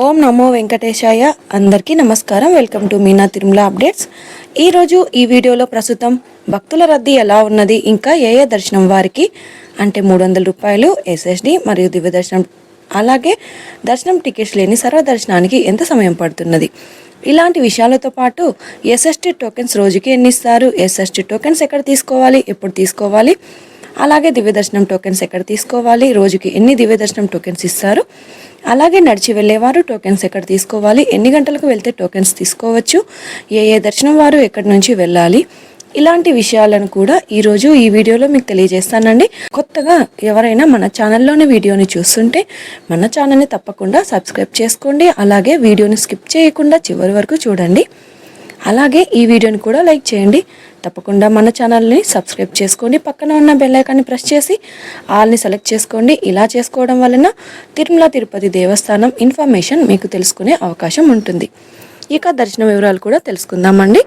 ఓం నమో వెంకటేశాయ. అందరికీ నమస్కారం. Welcome to Meena Tirumala updates. ఈరోజు ఈ వీడియోలో ప్రస్తుతం భక్తుల రద్దీ ఎలా ఉన్నది ఇంకా ఏ ఏ దర్శనం వారికి అంటే మూడు వందల రూపాయలు ఎస్ఎస్డి మరియు దివ్య దర్శనం. అలాగే దర్శనం టికెట్స్ లేని సర్వదర్శనానికి ఎంత సమయం పడుతున్నది? ఇలాంటి విషయాలతో పాటు ఎస్ఎస్టీ టోకెన్స్ రోజుకి ఎన్ని ఇస్తారు ఎస్ఎస్టీ టోకెన్స్ ఎక్కడ తీసుకోవాలి? ఎప్పుడు తీసుకోవాలి? అలాగే దివ్య దర్శనం టోకెన్స్ ఎక్కడ తీసుకోవాలి? రోజుకి ఎన్ని దివ్య దర్శనం టోకెన్స్ ఇస్తారు? అలాగే నడిచి వెళ్ళేవారు టోకెన్స్ ఎక్కడ తీసుకోవాలి ఎన్ని గంటలకు వెళ్తే టోకెన్స్ తీసుకోవచ్చు ఏ ఏ దర్శనం వారు ఎక్కడి నుంచి వెళ్ళాలి ఇలాంటి విషయాలను కూడా ఈరోజు ఈ వీడియోలో మీకు తెలియజేస్తానండి. కొత్తగా ఎవరైనా మన ఛానల్లోని వీడియోని చూస్తుంటే మన ఛానల్ని తప్పకుండా సబ్స్క్రైబ్ చేసుకోండి అలాగే వీడియోని స్కిప్ చేయకుండా చివరి వరకు చూడండి. అలాగే ఈ వీడియోని కూడా లైక్ చేయండి. తప్పకుండా మన ఛానల్ని సబ్స్క్రైబ్ చేసుకోండి. పక్కన ఉన్న బెల్లైకాన్ని ప్రెస్ చేసి ఆల్ని సెలెక్ట్ చేసుకోండి. ఇలా చేసుకోవడం వలన తిరుమల తిరుపతి దేవస్థానం ఇన్ఫర్మేషన్ మీకు తెలుసుకునే అవకాశం ఉంటుంది. ఇక దర్శన వివరాలు కూడా తెలుసుకుందామండి.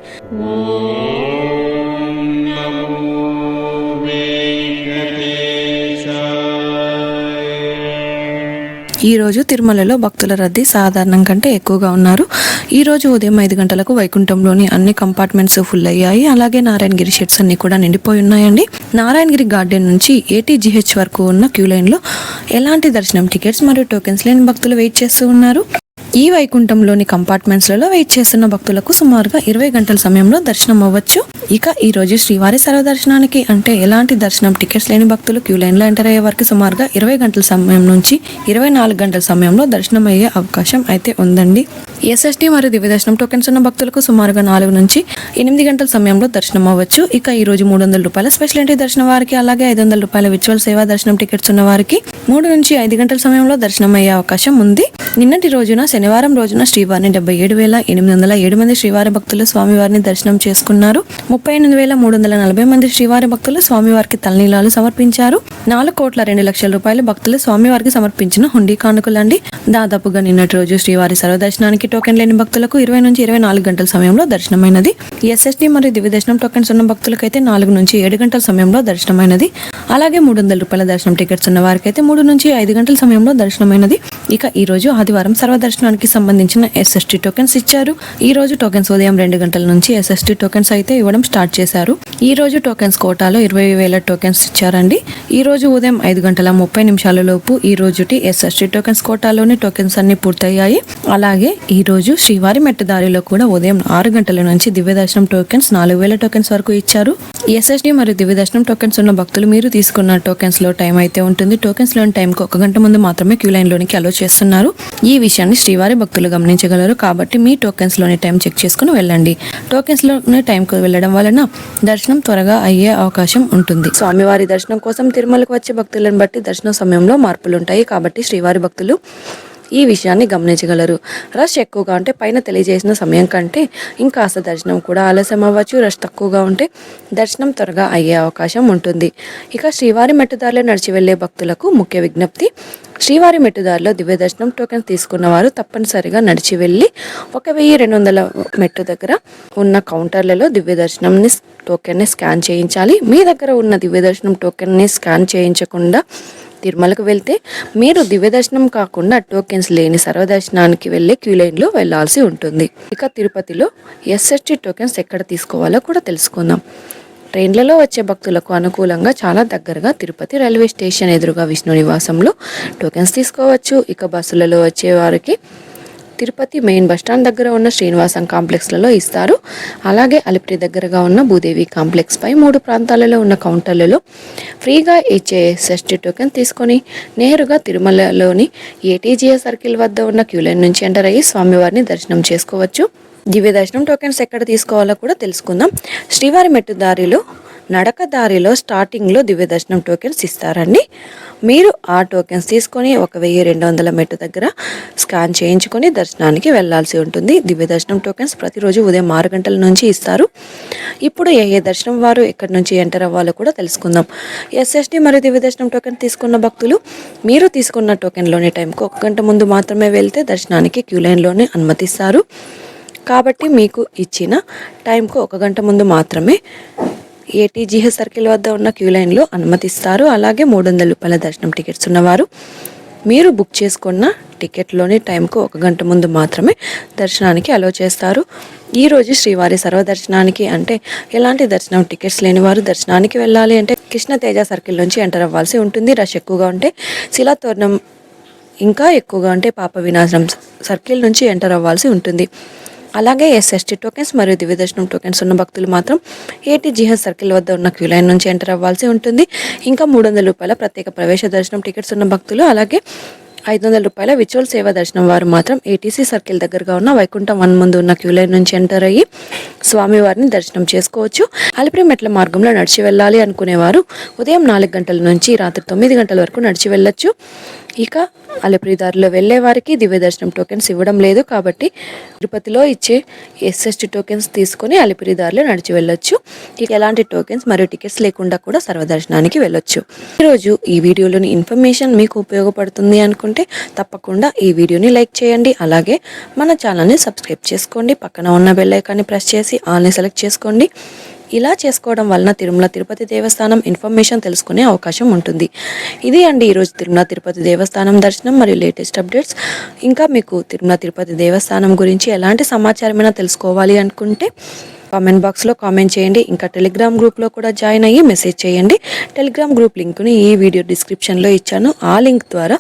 ఈరోజు తిరుమలలో భక్తుల రద్దీ సాధారణం కంటే ఎక్కువగా ఉన్నారు. ఈ రోజు ఉదయం ఐదు గంటలకు వైకుంఠంలోని అన్ని కంపార్ట్మెంట్స్ ఫుల్ అయ్యాయి. అలాగే నారాయణగిరి షెడ్స్ అన్ని కూడా నిండిపోయి ఉన్నాయండి. నారాయణగిరి గార్డెన్ నుంచి ఏటీజీహెచ్ వరకు ఉన్న క్యూ లైన్లో ఎలాంటి దర్శనం టికెట్స్ మరియు టోకెన్స్ లేని భక్తులు వెయిట్ చేస్తూ ఉన్నారు? ఈ వైకుంఠంలోని కంపార్ట్మెంట్స్లలో వెయిట్ చేస్తున్న భక్తులకు సుమారుగా ఇరవై గంటల సమయంలో దర్శనం అవ్వచ్చు. ఇక ఈ రోజు శ్రీవారి సర్వదర్శనానికి అంటే ఎలాంటి దర్శనం టికెట్స్ లేని భక్తులు క్యూ లైన్లో ఎంటర్ అయ్యే వరకు సుమారుగా ఇరవై గంటల సమయం నుంచి ఇరవై నాలుగు గంటల సమయంలో దర్శనం అయ్యే అవకాశం అయితే ఉందండి. ఎస్ఎస్టీ మరియు దివ్య దర్శనం టోకెన్స్ ఉన్న భక్తులకు సుమారుగా నాలుగు నుంచి ఎనిమిది గంటల సమయంలో దర్శనం అవ్వచ్చు. ఇక ఈ రోజు మూడు వందల రూపాయల స్పెషల్ ఎంట్రీ దర్శనం వారికి అలాగే ఐదు వందల రూపాయల విర్చువల్ సేవా దర్శనం టికెట్స్ ఉన్న వారికి మూడు నుంచి ఐదు గంటల సమయంలో దర్శనం అయ్యే అవకాశం ఉంది. నిన్నటి రోజున శని శనివారం రోజున శ్రీవారిని డెబ్బై ఏడు వేల ఎనిమిది వందల ఏడు మంది శ్రీవారి భక్తులు స్వామివారిని దర్శనం చేసుకున్నారు. ముప్పై ఎనిమిది వేల మూడు వందల నలభై మంది శ్రీవారి భక్తులు స్వామివారికి తలనీలాలు సమర్పించారు. నాలుగు కోట్ల రెండు లక్షల రూపాయలు భక్తులు స్వామివారికి సమర్పించిన హుండీ కానుకలండి. దాదాపుగా నిన్నటి రోజు శ్రీవారి సర్వదర్శనానికి టోకెన్ లేని భక్తులకు ఇరవై నుంచి ఇరవై నాలుగు గంటల సమయంలో దర్శనమైనది. ఎస్ఎస్డి మరియు దివ్య దర్శనం టోకెన్స్ ఉన్న భక్తులకైతే నాలుగు నుంచి ఏడు గంటల సమయంలో దర్శనమైనది. అలాగే మూడు వందల రూపాయల దర్శనం టికెట్స్ ఉన్న వారికి అయితే మూడు నుంచి ఐదు గంటల సమయంలో దర్శనమైనది. ఇక ఈ రోజు ఆదివారం సర్వదర్శనానికి సంబంధించిన ఎస్ఎస్టీ టోకెన్స్ ఇచ్చారు. ఈ రోజు టోకెన్స్ ఉదయం రెండు గంటల నుంచి ఎస్ఎస్టీ టోకెన్స్ అయితే ఇవ్వడం స్టార్ట్ చేశారు. ఈ రోజు టోకెన్స్ కోటాలో ఇరవై వేల టోకెన్స్ ఇచ్చారండి. ఈ రోజు ఉదయం ఐదు గంటల ముప్పై నిమిషాల లోపు ఈ రోజుటి ఎస్ఎస్టీ టోకెన్స్ కోటాలోని టోకెన్స్ అన్ని పూర్తయ్యాయి. అలాగే ఈ రోజు శ్రీవారి మెట్టదారిలో కూడా ఉదయం ఆరు గంటల నుంచి దివ్యదర్శనం టోకెన్స్ నాలుగు వేల టోకెన్స్ వరకు ఇచ్చారు. ఎస్ఎస్డి మరియు దివ్యదర్శనం టోకెన్స్ ఉన్న భక్తులు మీరు తీసుకున్న టోకెన్స్లో టైం అయితే ఉంటుంది. టోకెన్స్లోని టైంకి ఒక గంట ముందు మాత్రమే క్యూ లైన్ లోనికి అలో చేస్తున్నారు. ఈ విషయాన్ని శ్రీ శ్రీవారి భక్తులు గమనించగలరు. కాబట్టి మీ టోకెన్స్లోని టైం చెక్ చేసుకుని వెళ్ళండి. టోకెన్స్ టైంకు వెళ్ళడం వలన దర్శనం త్వరగా అయ్యే అవకాశం ఉంటుంది. స్వామివారి దర్శనం కోసం తిరుమలకు వచ్చే భక్తులను బట్టి దర్శనం సమయంలో మార్పులు ఉంటాయి కాబట్టి శ్రీవారి భక్తులు ఈ విషయాన్ని గమనించగలరు. రష్ ఎక్కువగా ఉంటే పైన తెలియజేసిన సమయం కంటే ఇంకాస్త దర్శనం కూడా ఆలస్యం అవ్వచ్చు. రష్ తక్కువగా ఉంటే దర్శనం త్వరగా అయ్యే అవకాశం ఉంటుంది. ఇక శ్రీవారి మెట్టుదారిలో నడిచి వెళ్ళే భక్తులకు ముఖ్య విజ్ఞప్తి శ్రీవారి మెట్టుదారిలో దివ్య దర్శనం టోకెన్ తీసుకున్న వారు తప్పనిసరిగా నడిచి వెళ్ళి ఒక వెయ్యి రెండు వందల మెట్టు దగ్గర ఉన్న కౌంటర్లలో దివ్య దర్శనంని టోకెన్ని స్కాన్ చేయించాలి. మీ దగ్గర ఉన్న దివ్య దర్శనం టోకెన్ని స్కాన్ చేయించకుండా తిరుమలకు వెళ్తే మీరు దివ్యదర్శనం కాకుండా టోకెన్స్ లేని సర్వదర్శనానికి వెళ్ళే క్యూ లైన్లో వెళ్ళాల్సి ఉంటుంది. ఇక తిరుపతిలో ఎస్ఎస్టీ టోకెన్స్ ఎక్కడ తీసుకోవాలో కూడా తెలుసుకుందాం. ట్రైన్లలో వచ్చే భక్తులకు అనుకూలంగా చాలా దగ్గరగా తిరుపతి రైల్వే స్టేషన్ ఎదురుగా విష్ణు నివాసంలో టోకెన్స్ తీసుకోవచ్చు. ఇక బస్సులలో వచ్చే వారికి తిరుపతి మెయిన్ బస్టాండ్ దగ్గర ఉన్న శ్రీనివాసం కాంప్లెక్స్లలో ఇస్తారు. అలాగే అలిపిరి దగ్గరగా ఉన్న భూదేవి కాంప్లెక్స్ పై మూడు ప్రాంతాలలో ఉన్న కౌంటర్లలో ఫ్రీగా ఇచ్చే ఎస్ఎస్టీ టోకెన్ తీసుకొని నేరుగా తిరుమలలోని ఏటీజీఏ సర్కిల్ వద్ద ఉన్న క్యూలైన్ నుంచి ఎంటర్ అయ్యి స్వామివారిని దర్శనం చేసుకోవచ్చు. దివ్య దర్శనం టోకెన్స్ ఎక్కడ తీసుకోవాలో కూడా తెలుసుకుందాం. శ్రీవారి మెట్టు దారిలో నడక దారిలో స్టార్టింగ్లో దివ్య దర్శనం టోకెన్స్ ఇస్తారండి. మీరు ఆ టోకెన్స్ తీసుకొని ఒక వెయ్యి రెండు వందల మెట్టు దగ్గర స్కాన్ చేయించుకొని దర్శనానికి వెళ్ళాల్సి ఉంటుంది. దివ్య దర్శనం టోకెన్స్ ప్రతిరోజు ఉదయం ఆరు గంటల నుంచి ఇస్తారు. ఇప్పుడు ఏ ఏ దర్శనం వారు ఎక్కడి నుంచి ఎంటర్ అవ్వాలో కూడా తెలుసుకుందాం. ఎస్ఎస్టీ మరియు దివ్య దర్శనం టోకెన్ తీసుకున్న భక్తులు మీరు తీసుకున్న టోకెన్లోని టైంకు ఒక గంట ముందు మాత్రమే వెళ్తే దర్శనానికి క్యూ లైన్లోనే అనుమతిస్తారు. కాబట్టి మీకు ఇచ్చిన టైంకు ఒక గంట ముందు మాత్రమే ఏటీజీహెచ్ సర్కిల్ వద్ద ఉన్న క్యూ లైన్లో అనుమతిస్తారు. అలాగే మూడు వందల రూపాయల దర్శనం టికెట్స్ ఉన్నవారు. మీరు బుక్ చేసుకున్న టికెట్లోని టైంకు ఒక గంట ముందు మాత్రమే దర్శనానికి అలో చేస్తారు. ఈరోజు శ్రీవారి సర్వదర్శనానికి అంటే ఎలాంటి దర్శనం టికెట్స్ లేని వారు దర్శనానికి వెళ్ళాలి అంటే కృష్ణ తేజ సర్కిల్ నుంచి ఎంటర్ అవ్వాల్సి ఉంటుంది. రష్ ఎక్కువగా ఉంటే శిలాతోరణం ఇంకా ఎక్కువగా ఉంటే పాప వినాశనం సర్కిల్ నుంచి ఎంటర్ అవ్వాల్సి ఉంటుంది. అలాగే ఎస్ఎస్టీ టోకెన్స్ మరియు దివ్యదర్శనం టోకెన్స్ ఉన్న భక్తులు మాత్రం ఏటీ జిహెచ్ సర్కిల్ వద్ద ఉన్న క్యూ లైన్ నుంచి ఎంటర్ అవ్వాల్సి ఉంటుంది. ఇంకా మూడు వందల రూపాయల ప్రత్యేక ప్రవేశ దర్శనం టికెట్స్ ఉన్న భక్తులు అలాగే ఐదు వందల రూపాయల విచువల్ సేవ దర్శనం వారు మాత్రం ఏటీసీ సర్కిల్ దగ్గరగా ఉన్న వైకుంఠం వన్ ముందు ఉన్న క్యూ లైన్ నుంచి ఎంటర్ అయ్యి స్వామివారిని దర్శనం చేసుకోవచ్చు. అలిపిరి మెట్ల మార్గంలో నడిచి వెళ్ళాలి అనుకునేవారు ఉదయం నాలుగు గంటల నుంచి రాత్రి తొమ్మిది గంటల వరకు నడిచి వెళ్ళొచ్చు. ఇక అలిపిరిదారిలో వెళ్ళే వారికి దివ్య దర్శనం టోకెన్స్ ఇవ్వడం లేదు కాబట్టి తిరుపతిలో ఇచ్చే ఎస్ఎస్టీ టోకెన్స్ తీసుకొని అలిపిరి దారిలో నడిచి వెళ్ళొచ్చు. ఇక ఎలాంటి టోకెన్స్ మరియు టికెట్స్ లేకుండా కూడా సర్వదర్శనానికి వెళ్ళొచ్చు. ఈరోజు ఈ వీడియోలోని ఇన్ఫర్మేషన్ మీకు ఉపయోగపడుతుంది అనుకుంటే తప్పకుండా ఈ వీడియోని లైక్ చేయండి. అలాగే మన ఛానల్ని సబ్స్క్రైబ్ చేసుకోండి. పక్కన ఉన్న బెల్ ఐకాన్ని ప్రెస్ చేసి ఆల్ని సెలెక్ట్ చేసుకోండి. ఇలా చేసుకోవడం వలన తిరుమల తిరుపతి దేవస్థానం ఇన్ఫర్మేషన్ తెలుసుకునే అవకాశం ఉంటుంది. ఇది అండి ఈరోజు తిరుమల తిరుపతి దేవస్థానం దర్శనం మరియు లేటెస్ట్ అప్డేట్స్. ఇంకా మీకు తిరుమల తిరుపతి దేవస్థానం గురించి ఎలాంటి సమాచారమైనా తెలుసుకోవాలి అనుకుంటే కామెంట్ బాక్స్లో కామెంట్ చేయండి. ఇంకా టెలిగ్రామ్ గ్రూప్లో కూడా జాయిన్ అయ్యి మెసేజ్ చేయండి. టెలిగ్రామ్ గ్రూప్ లింక్ని ఈ వీడియో డిస్క్రిప్షన్లో ఇచ్చాను. ఆ లింక్ ద్వారా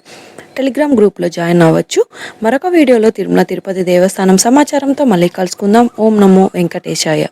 టెలిగ్రామ్ గ్రూప్లో జాయిన్ అవ్వచ్చు. మరొక వీడియోలో తిరుమల తిరుపతి దేవస్థానం సమాచారంతో మళ్ళీ కలుసుకుందాం. ఓం నమో వెంకటేశాయ.